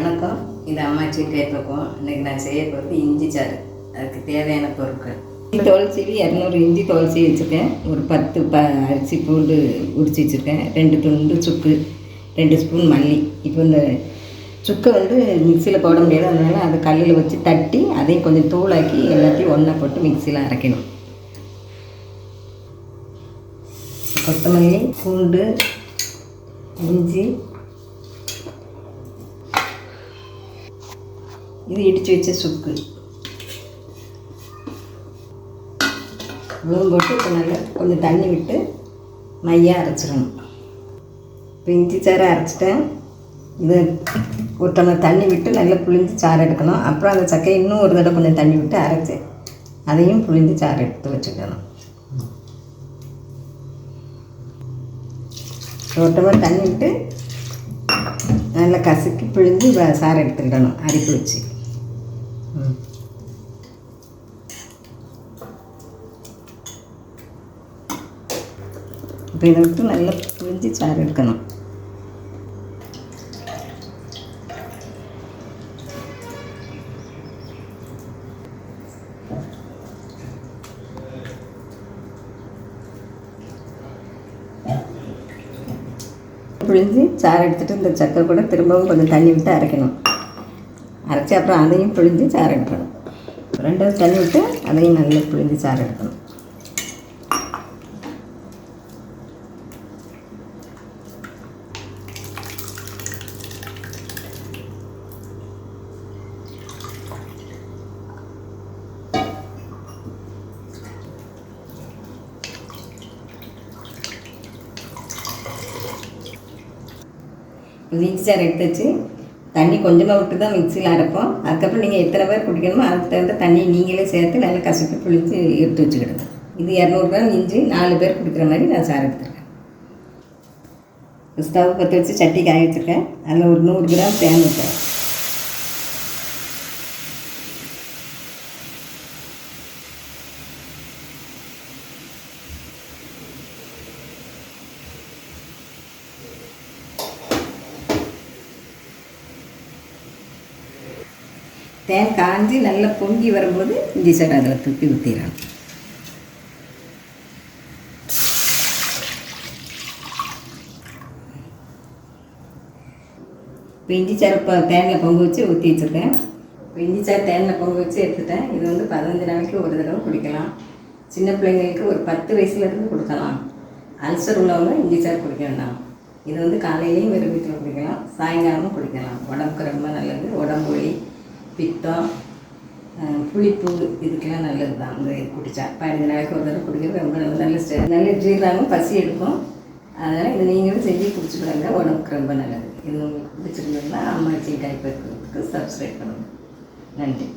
வணக்கம். இது அம்மாச்சியின் கைப்பக்கம் இன்னைக்கு நான் செய்ய போகிறது இஞ்சி சாறு. அதுக்கு தேவையான பொருட்கள். இஞ்சி இரநூறு இஞ்சி துளசி வச்சுருக்கேன். ஒரு பத்து ப அரிசி பூண்டு உரிச்சு வச்சுருக்கேன். ரெண்டு துண்டு சுக்கு ரெண்டு ஸ்பூன் மல்லி. இப்போ இந்த சுக்கை வந்து மிக்சியில் போட முடியாது. அதனால் அதை கல்லில் வச்சு தட்டி அதையும் கொஞ்சம் தூளாக்கி எல்லாத்தையும் ஒன்றா போட்டு மிக்சியில் அரைக்கணும். கொத்தமல்லி பூண்டு இஞ்சி இது இடித்து வச்ச சுக்கு. இவ்வளோ போட்டு இப்போ நல்லா கொஞ்சம் தண்ணி விட்டு மையாக அரைச்சிடணும். இப்போ இஞ்சி சாறை அரைச்சிட்டேன். இது ஒரு டம்ளர் தண்ணி விட்டு நல்லா புளிஞ்சு சாறு எடுக்கணும். அப்புறம் அந்த சக்கையை இன்னும் ஒரு தடவை கொஞ்சம் தண்ணி விட்டு அரைச்சி அதையும் புளிஞ்சு சாறு எடுத்து வச்சுக்கணும். ஒரு டம்ளர் தண்ணி விட்டு நல்லா கசக்கி பிழிஞ்சு சாறு எடுத்துக்கிடணும். அரிப்பு வச்சு. இப்போ இதை விட்டு நல்லா பிழிஞ்சு சாறு எடுக்கணும் பிழிஞ்சு சாறு எடுத்துகிட்டு இந்த சக்கரை கூட திரும்பவும் கொஞ்சம் தண்ணி விட்டு அரைக்கணும் அரைச்சி அப்புறம் அதையும் புழிஞ்சு சாறு எடுக்கணும். ரெண்டாவது தண்ணி விட்டு அதையும் நல்லா புழிஞ்சு சாறு எடுக்கணும். இஞ்சி சாறு எடுத்து வச்சு தண்ணி கொஞ்சமாக விட்டு தான் மிக்சியில் அரைப்போம். அதுக்கப்புறம் நீங்கள் எத்தனை பேர் குடிக்கணுமோ அதுக்கு தகுந்த தண்ணி நீங்களே சேர்த்து நல்லா கசக்கி புளித்து எடுத்து வச்சுக்கிடுங்க. இது இரநூறு கிராம் இஞ்சி நாலு பேர் குடிக்கிற மாதிரி நான் சாறு எடுத்துருக்கேன் ஸ்டவ் பற்ற வச்சு சட்டி காய வச்சுருக்கேன். அதில் ஒரு நூறு கிராம் தேன் ஊற்றுறேன் தேன் காஞ்சி நல்லா பொங்கி வரும்போது இஞ்சி சாறு அதில் தூக்கி ஊற்றிடலாம் இப்போ இஞ்சி சாறு இப்போ தேனில் பொங்க வச்சு ஊற்றி வச்சுருக்கேன். இப்போ இஞ்சி சாறு தேனில் பொங்க வச்சு எடுத்துட்டேன். இது வந்து பதினஞ்சு நாளைக்கு ஒரு தடவை குடிக்கலாம். சின்ன பிள்ளைங்களுக்கு ஒரு பத்து வயசுலேருந்து கொடுக்கலாம். அல்சர் உள்ளவங்க இஞ்சி சாறு குடிக்க வேண்டாம். இது வந்து காலையிலையும் வெறும் வீட்டில் குடிக்கலாம். சாயங்காலமும் குடிக்கலாம். உடம்புக்கு ரொம்ப நல்லது. பித்தம் புளிப்பு இதுக்கெல்லாம் நல்லது தான் அங்கே குடித்தா பதினஞ்சு நாளைக்கு ஒரு தடவை குடிக்கிறது ரொம்ப நல்ல நல்ல ஸ்டே நல்ல ஜீரணமும் பசி எடுக்கும். அதனால் இது நீங்களும் செஞ்சு குடிச்சுக்கிறாங்க உடம்புக்கு ரொம்ப நல்லது. இது உங்களுக்கு பிடிச்சிருந்ததுன்னா அம்மாச்சி டைப் இருக்கிறதுக்கு சப்ஸ்கிரைப் பண்ணுங்கள் நன்றி.